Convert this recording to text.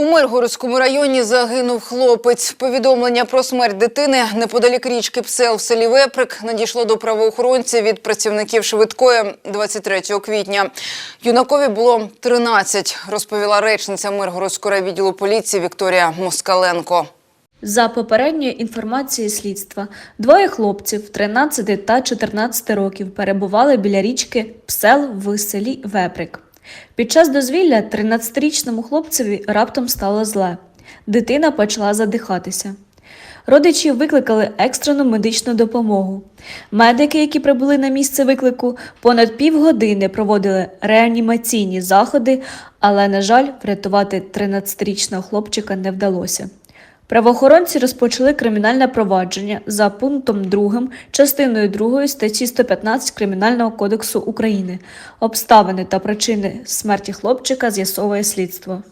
У Миргородському районі загинув хлопець. Повідомлення про смерть дитини неподалік річки Псел в селі Веприк надійшло до правоохоронців від працівників швидкої 23 квітня. Юнакові було 13, розповіла речниця Миргородського райвідділу поліції Вікторія Москаленко. За попередньою інформацією слідства, двоє хлопців 13 та 14 років перебували біля річки Псел в селі Веприк. Під час дозвілля 13-річному хлопцеві раптом стало зле. Дитина почала задихатися. Родичі викликали екстрену медичну допомогу. Медики, які прибули на місце виклику, понад півгодини проводили реанімаційні заходи, але, на жаль, врятувати 13-річного хлопчика не вдалося. Правоохоронці розпочали кримінальне провадження за пунктом 2 частиною 2 статті 115 Кримінального кодексу України. Обставини та причини смерті хлопчика з'ясовує слідство.